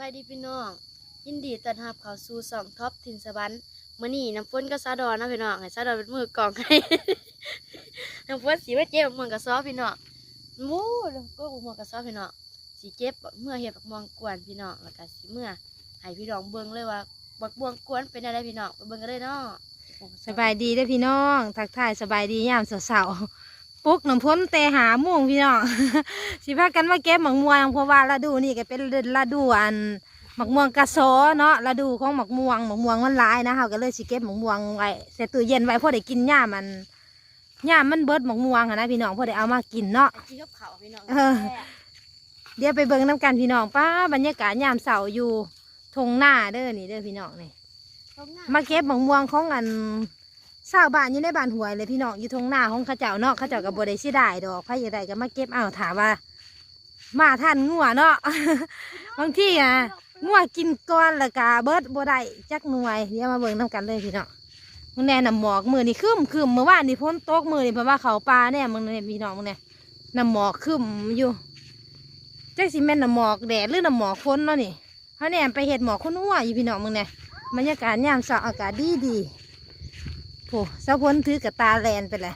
บายดีพี่น้อง ยินดีต้อนรับเข้าสู่สองท็อปทินสวรรค์มื้อนี้น้ำฝนก็ซาดอนนะพี่น้องให้ซาดอนเป็นมือกองให้ น้ำฝนสีว่าเจ็บบักม่วงกระซอพี่น้องมู้ก็บักม่วงกระซอพี่น้องสีเจ็บเมื่อเห็บักม่วงกวนพี่น้องแล้วก็สีเมื่อให้พี่น้องเบิ่งเลยว่าบักม่วงกวนเป็นอะไรพี่น้องไปเบิ่งกันเลยเนาะสบายดีเด้อพี่น้อง ทักทายสบายดียามเสาๆ ปุ๊กน้ำพ้นแต่หาโม่วงพี่น้อง สิพากันมาเก็บหมักม่วงเพราะว่าฤดูนี่ก็เป็นฤดูอันหมักม่วงกระโซเนาะฤดูของหมักม่วงหมักม่วงมันหลายนะเขาก็เลยสิเก็บหมักม่วงไว้ใส่ตู้เย็นไว้พอได้กินย่ามมันย่ามมันเบิดหมักม่วงหั้นนะพี่น้องพอได้เอามากินเนาะไอ้ที่กับเขาวพี่น้องเออเดี๋ยวไปเบิ่งน้ำกันพี่น้องป้าบรรยากาศยามเสาร์อยู่ทงหน้าเด้อนี่เด้อพี่น้องนี่ต้มหน้มาเก็บหมองม่วงของอัน ชาวบ้านอยู่ในบ้านหวยเลยพี่น้องอยู่ทงหน้าของข้าเจ้าเนาะข้าเจ้ากับบได้เสียดายดอกใครอยากได้ก็มาเก็บเอาถามว่า มาท่านงัวเนาะ บางทีอะงัวกินก้อนและกาเบิดบ่ได้จักหน่วยเดี๋ยวมาเบิ่งน้ำกันเลยพี่น้องมึงแน่น้ำหมอกมือนี่คึมคึมเมื่อวานนี่พ้นตกมือนี่เพราะว่าเขาปลาเนี่ยมึงเนี่ยพี่น้องมึงเนี่ยน้ำหมอกคึมอยู่จักสิแม่นน้ำหมอกแดดหรือน้ำหมอกฝนเนาะนี่เขาเนี่ยไปเห็ดหมอกคนหัวอยู่พี่น้องมึงเนี่ยบรรยากาศยามเช้าอากาศดีดี โอ้สาวพนถือกระตาแลนไปเลย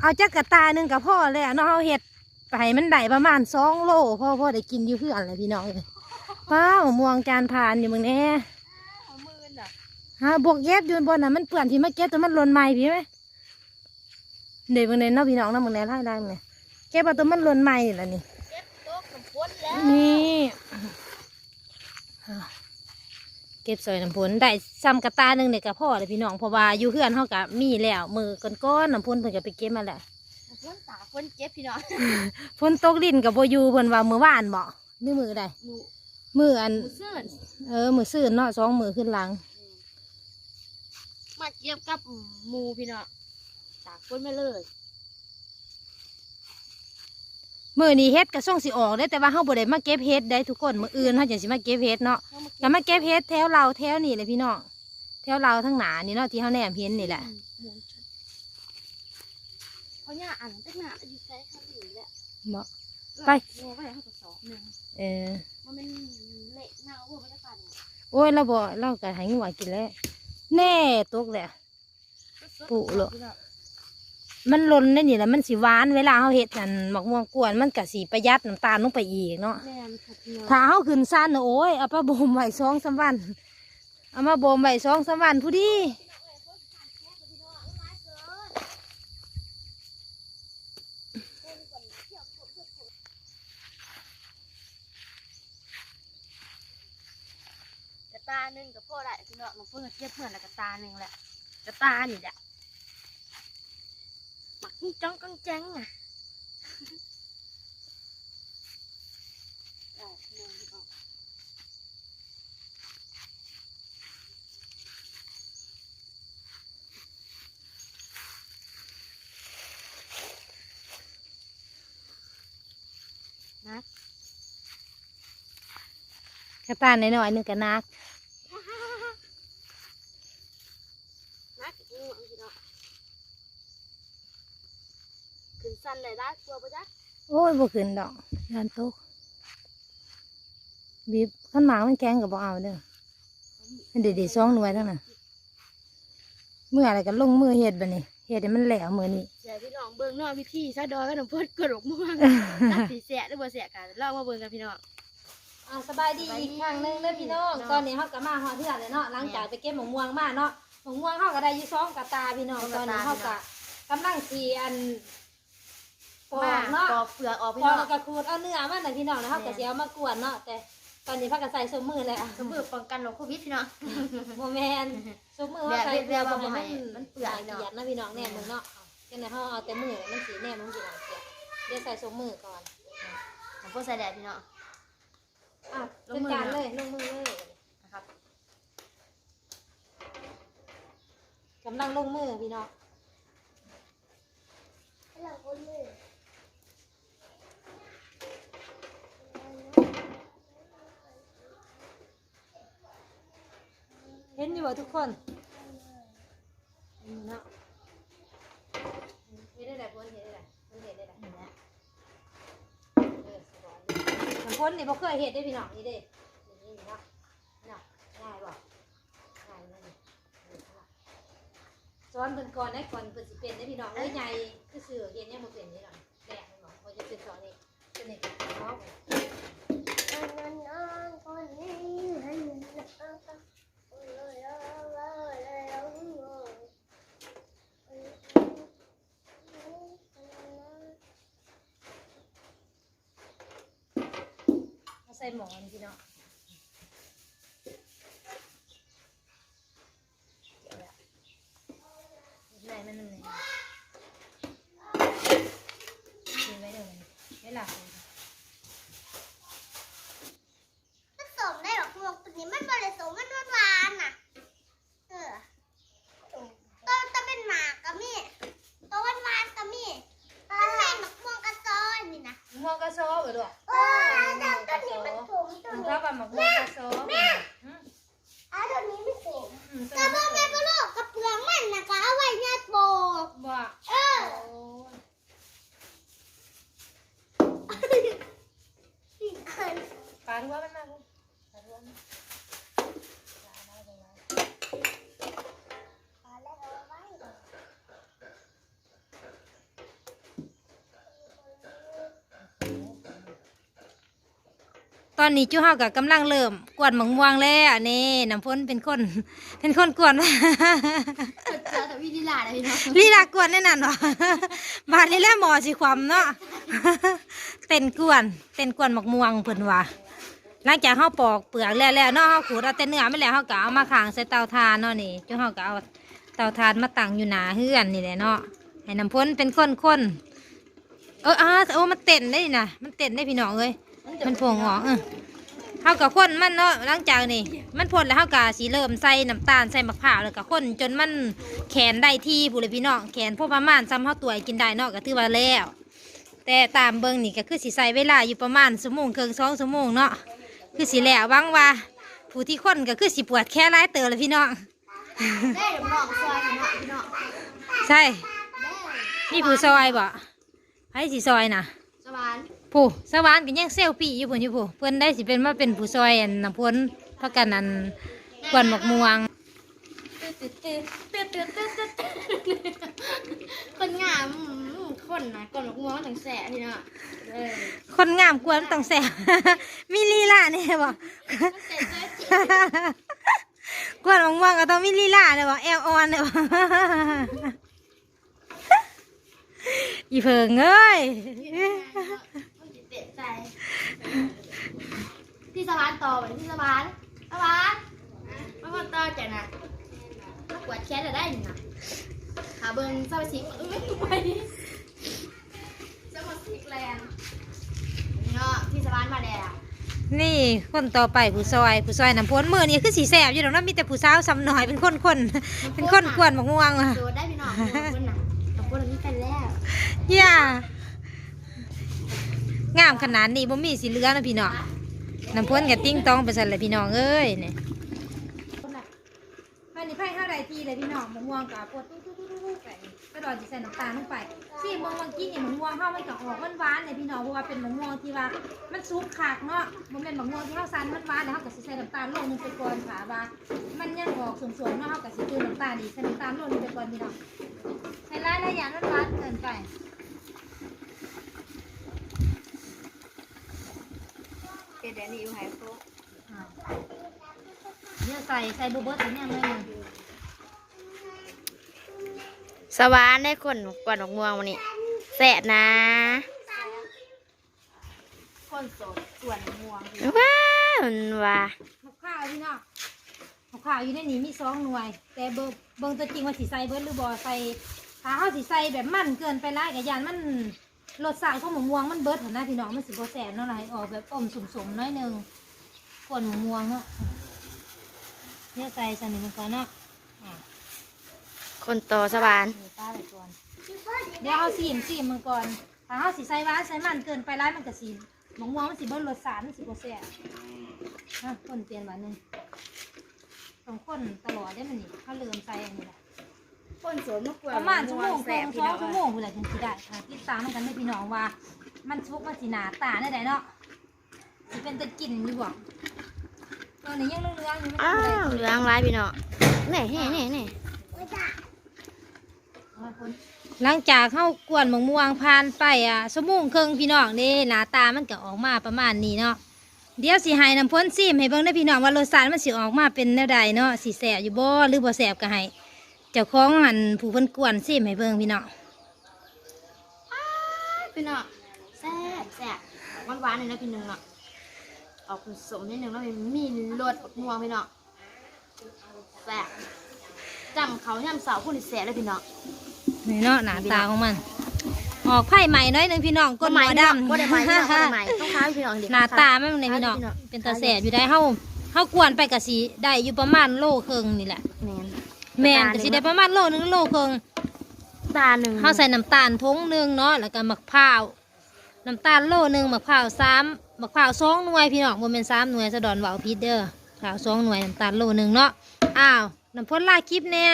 เอาจักกระตาหนึ่งกับพ่อเลยเนาะเอาเห็ดไปให้มันได้ประมาณสองโลพ่อพ่อได้กินอยู่เพื่อนเลยพี่น้องเลยป้าวม่วงจานผ่านอยู่มึงแน่เอามือน่ะฮะบวกเย็บอยืนบนน่ะมันเปื่อนที่มาเก็บแต่มันหล่นใหม่พี่ไหมเดี๋ยวมึงแน่เนาะพี่น้องเนาะมึงแน่ไล่ไล่มึงแน่เก็บเอาตัวมันหล่นใหม่นี่แหละนี่เจ็บโต๊ะกับฝนแล้วนี่อะเก็บสอยน้ำพนได้ซ้ำกระตาหนึ่งเนี่ยกับพ่อเลยพี่น้องเพราะว่าอยู่เพื่อนเขากับมีแล้วมือก้อนๆน้ำพนเพิ่นก็ไปเก็บมาแล้วฝนตาฝนเจ็บพี่น้องพนตกดินกับโบอยูเพิ่นว่ามือวานบ่นี่มือใดหมูมืออันหมูเสื่อนเออมือซื่นเนาะสองมือขึ้นหลังมาเก็บกับหมูพี่น้องตากฝนไม่เลย มือนี้เฮ็ดก็ส่งสิออกได้แต่ว่าเฮาบ่ได้มาเก็บเฮ็ดได้ทุกคนมืออื่นเฮาจังสิมาเก็บเฮ็ดเนาะเอามาก็มาเก็บเฮ็ดแถวเราแถวนี่เลยพี่น้องแถวเราทั้งหนานี่เนาะที่เฮาแนมเห็นนี่แหละหมูชุดเพราะเนี่ยอ่านตั้งนานอยู่ใช้คำอยู่แหละบ่ไปโอ้ไปให้เขาสอบหนึ่งเออมันเป็นเละเน่าว่ามันจะปั่นโอ้ยเราบ่เราก็ให้งัวกินแล้วแน่ตกแหละปุ๊เหรอ มันหล่นได้นี่แหละมันสิหวานเวลาเฮาเฮ็ดอันหมักม่วงกวนมันก็สิประหยัดน้ำตาลลงไปอีกเนาะแม่นค่ะพี่น้องถ้าเฮาขึ้นซ่านน่ะโอ้ยเอาไปบ่มไว้สองสามวันเอามาบ่มไว้สองสามวันผู้ดีกระตาหนึ่งกับพ่อได้พี่น้องมันเพิ่งเทียบเหมือนละกระตาหนึ่งแหละกระตานี่แหละ หมักนี่จ้องกังแจ้ง อะได้พี่น้องพี่น้องนะกระตาน้อยๆหนึงก็นักนักอีกพี่น้องขึ้นสั้นเลยได้ตัวปะจ๊ะโอ้ยบ่ขึ้นดอกยานตกบีบขันหมากมันแกงก็บ่เอาเด้อมันเด็ดๆสองหน่วยเท่านั้นเมื่ออะไรก็ลงมือเฮ็ดบัดนี้เฮ็ดให้มันแหลวมื้อนี้เสียพี่น้องเบิ่งเนอกวิธีซะดอยก็น้ำพ่นกระดกม่วงตัดสีแสะหรือบ่แสะกันลองมาเบิ่งกันพี่น้องอ่าสบายดีอีกครั้งหนึงเด้อพี่น้องตอนนี้เฮาก็มาฮอดเทื่อเลยเนาะหลังจากไปเก็บหมะม่วงมาเนาะหมะม่วงเฮาก็ได้อยู่สองกระตาพี่น้องตอนนี้เฮาก็กำลังสิอัน ปอกมาเนาะปอกเปลือกออกพี่ปอน้อกงแล้วก็ขูดเอาเนื้อมันน่ะพี่น้องนะเฮาก็สิเอามากวนเนาะแต่ตอนนี้พากันใส่สมมือเลยอะสมมือป้องกันโรคโควิดพี่น้อง บ่แม่นสมมือเฮาใส่แบบเรียบๆบ่บ่ให้ให้มัมันนเปื่อยเนาะเนาะเกียดนะพี่น้องแน่มึงเนาะจังได๋เฮาเอาแต่มือมันสิแน่มันสิน่าเกลียดเดี๋ยวใส่สมมือก่อนน้ำพ่นใส่แดดพี่น้อง อะลจังดมือ การเลยลงมือเลยนะครับกำลังลงมือพี่น้องเห็น อยู่บ่ทุกคนเนาะเห็นได้ไหนพ้นเห็นได้พ้นเห็นได้อนพ้นเห็นได้พี่น้องนี่เด้นี่ยบ่ง่ายนั่นอนเป็นก่อนได้ก่อนเป็นสิเป็นได้พี่น้องเอ้ยใหญ่คือเสือเห็นยังบ่เป็นนี่หรอกแดงหนาะพอจะเป็นสอนนี่เป็นนี่เนาะ เอาใส่หมอนี่พี่น้องเดี๋ยวละไหนมันนั่นไหนกินไว้เดี๋ยวมันไม่หลับเลย ผสมได้หรอกพวกตัวนี้มันบริสุทธิ์มันหวานๆน่ะ เออตัวตัวเป็นหมากก็มีตัวหวานๆก็มีมันใส่หมักม่วงกระซอยนี่นะ มองกระโซบเหรอ เออแต่ตัวนี้มันขมตัว มัน นี้ ชอบแบบหมกมองกระโซบอืม อะตัวนี้ไม่ขม อืม แต่พ่อแม่ก็โลกกับเปลือกมันนะก็เอาไว้ยัดโบก บอก เออ โอ้ยปลาทั่วมันมากเลยปลาทั่วมันปลาได้ไปไว้ เอาแล้วเอาไว้ ตอนนี้จูเฮากับกำลังเริ่มกวนหมังม่วงแล้วนี่น้ำพ้นเป็นคน เป็นคนกวนเจอแต่วิธีลาเลยพี่น้องลีลากวนแน่นอนวะบาดนี้แหละหมอสิความเนาะเต้นกวนเต้นกวนหมักม่วงเพิ่นว่าหลังจากเฮาปอกเปลือกแล้วแล้วเนาะเฮาขูดเอาแต่เนื้อไม่แล้วเฮาก็เอามาข้างใส่เตาถ่านเนาะนี่จูเฮาก็เอาเตาถ่านมาตั้งอยู่หน้าเฮือนนี่แหละเนาะให้น้ำพ้นเป็นคนคนๆเอออ่าโอ้มันเต้นได้นี่นะมันเต้นได้พี่น้องเอ้ย มันโผงออกเออเฮากับคนมันเนาะหลังจากนี่มันพ่นแล้วเฮากะสีเริ่มใส่น้ำตาลใส่มะพร้าวแล้วก็คนจนมันแขนได้ที่ผู้เลยพี่น้องแขนพวกประมาณซ้ำเฮาตัวกินได้เนาะก็ถือว่าแล้ว แต่ตามเบิ่งนี่ก็คือสิใส่เวลาอยู่ประมาณชั่วโมงครึ่งสองชั่วโมงเนาะคือสิแล้วหวังว่า ผู้ที่คนก็คือสิปวดแค่ร้ายเตอเลยพี่น้องได้เดี๋ยวน้องซอยพี่น้องพี่น้องใช่นี่ผู้ซอยบ่ไผสิซอยน่ะสวรรค์ ผู้สวรรค์ก็ยังเซลฟี่อยู่พุ่นอยู่ผู้เพิ่นได้สิเป็นมาเป็นผู้ซอยอันน้ำพ้นพักกันอันกวนหมกม่วงตื่นตื่นตื่นตื่นตื่นตื่นตื่นคนงามอืมคนนะก่อนหลกม้วงถึงแสะพี่น้องเออคนงามกวนต้องแซวมีลีลาเนี่ยบ่เสร็จเลยจิกวนหมกม่วงก็ต้องมีลีลาเนี่ยบ่แอลออนเนี่ยบ่อีเพิงเอ้ยเด็ดใจ พี่สวรรค์ต่อไปพี่สวรรค์สวรรค์มาคนต่อจากน่ะมากวาดแคสจะได้อยู่นะหาเบิ้งเศร้าชิกเอ้ยไปเจ้ามาสิกแลนด์เนาะพี่สวรรค์มาแล้วนี่คนต่อไปผู้ซอยผู้ซอยน้ำพ้นมือนี่คือสีแสบอยู่ตรงนั้นมีแต่ผู้สาวซ้ำหน่อยเป็นคนคนๆเป็นคนกวนหมกม่วงอะโดดได้พี่น้องคนน่ะกับคนนี้กันแล้วย่า งามขนาดนี้บ่มีสีเหลือนะพี่น้องน้ำพ้นกับติ้งตองไปสั่นเลยพี่น้องเอ้ยเนี่ยภายในไพ่เท่าไรทีเลยพี่น้องมะม่วงกับปวดตู้ตู้ตู้ตู้ไปกระดอนจะใส่น้ำตาลลงไปซี่มะม่วงกี้นี่มะม่วงเข้ามันกับออกหวานเลยพี่น้องเพราะว่าเป็นมะม่วงที่ว่ามันซุกขากเนาะมันเป็นมะม่วงที่เข้าซันมันหวานแล้วเขาก็สิใส่น้ำตาลลงนึงไปก่อนค่ะว่า มันยังออกสวยๆเนาะเขาก็สิเติมน้ำตาลอีใส่น้ำตาลลงนึงไปก่อนพี่น้องใส่ร้ายระยะมันหวานเกินไป ดี๋ยวนี้อยู่ไหนโฟเนี่ยใส่ใส่บูเบิร์ตเนี่ยเลยสวรรค์ได้คนกวนดอกม่วงวันนี้แสะนะคนโสดกวนดอกม่วงว้าวมันว่ามะข้าวพี่น้องมะข้าวอยู่ในนี้มีสองหน่วย แต่เบิ่งเบิ่งตัวจริงว่าสีใส่เบิร์หรือบ่ใส่ถ้าเขาสีใส่แบบมันเกินไปร้ายกับยานมัน รสชาติของมะม่วงมันเบิร์ดหันหน้าพี่น้องมันสิบ่แสบเนาะอะไรออกแบบอมสมๆน้อยหนึงกวนมะม่วงเนาะเนี่ยใส่สันนิษฐานเนาะอะคนโตสวรรค์นี่ป้าไปก่อนเดี๋ยวเอาสีมสีมมาก่อนถ้าเขาสีใส่หวานใส่มันเกินไปร้ายมันก็สีมะม่วงมันสิเบิร์รสชาติมันสิบ่แสบนะคนเปลี่ยนหวานหนึ่งต้องคนตลอดได้มันนี่เขาเริ่มใส่อันนี้แหละ คนโสดมากวนประมาณชั่วโมงแสสอบงพี่สอน้งองชั่วโมงคุณแหละถึงสิได้ค่ะติดตามมันกันให้พี่น้องว่า มันชุกมันสีหนาตาได้ไดเนาะสิเป็นตะกินอยู่บ่ตอนนี้ยังเรื่องๆอยู่ไม่อ้าได้วเหลืองร้ายพี่น้องแน่แน่แน่แน่น้ำฝนหลังจากเข้ากวนมะม่วงผ่านไปอะสมงครึ่งพี่น้องเด้หน้าตามันก็ออกมาประมาณนี้เนาะเดี๋ยวสิให้น้ำพ้นซิมให้เบิ่งได้อพี่น้องว่ารสชาติมันสิออกมาเป็นแนวใดเนาะสิแสบอยู่บ่หรือบ่แสบก็ให้ เจ้าของหันผู้เพิ่นกวนซิมให้เบิ่งพี่น้องพี่น้องแซ่บแซ่บหวานหวานๆเลยนะพี่น้องเนาะออกสมนิดนึงแล้วมีรสม่วงพี่น้องแซ่บจำเขาย่ำเสาผู้นี่แซ่บเลยพี่น้องนี่เนาะหน้าตาของมัน ออกไผ่ใหม่น้อยหนึงพี่น้องก้นหมอดำบ่ได้ไหมพี่น้องบ่ได้ไหมต้องค้าพี่น้องเด็กหน้าตามันในพี่น้องเป็นตาแสบอยู่ได้เฮาเฮากวนไปกะสิได้อยู่ประมาณโลครึ่งนี่แหละ แมนแม่นก็สิได้ประมาณโลหนึงโลครึ่งตาหนึ่งเขาใส่น้ำตาลทงหนึ่งเนาะแล้วก็มะพร้าวน้ำตาลโลหนึ่งมะพร้าวสามมะพร้าวสองหน่วยพี่น้องบ่แม่นสามหน่วยสะดอนเว้าผิดเด้อมะพร้าวสองหน่วยน้ำตาลโลหนึ่งเนาะอ้าวน้ำพ่นลาคลิปแน่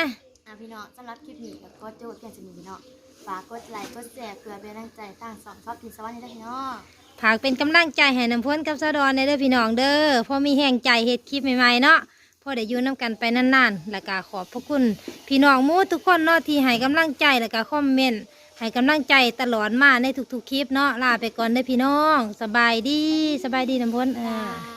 อะพี่น้องสำหรับคลิปนี้ก็กดโจทย์เพียงจะมีพี่น้องฝากกดไลค์กดแชร์เพื่อเป็นกำลังใจตั้งสองชอบกินสวัสดีนะพี่น้องฝากเป็นกำลังใจให้น้ำพ่นกับสะดอนในเด้อพี่น้องเด้อพอมีแห่งใจเฮ็ดคลิปใหม่ๆเนาะ พอได้อยู่น้ำกันไปนานๆแล้วก็ขอบพระคุณ พี่น้องมูทุกคนเนาะที่ให้กำลังใจแล้วก็คอมเมนต์ให้กำลังใจตลอดมาในทุกๆคลิปเนาะลาไปก่อนเด้อพี่น้อง สบายดีสบายดีน้ำพ้นเออค่า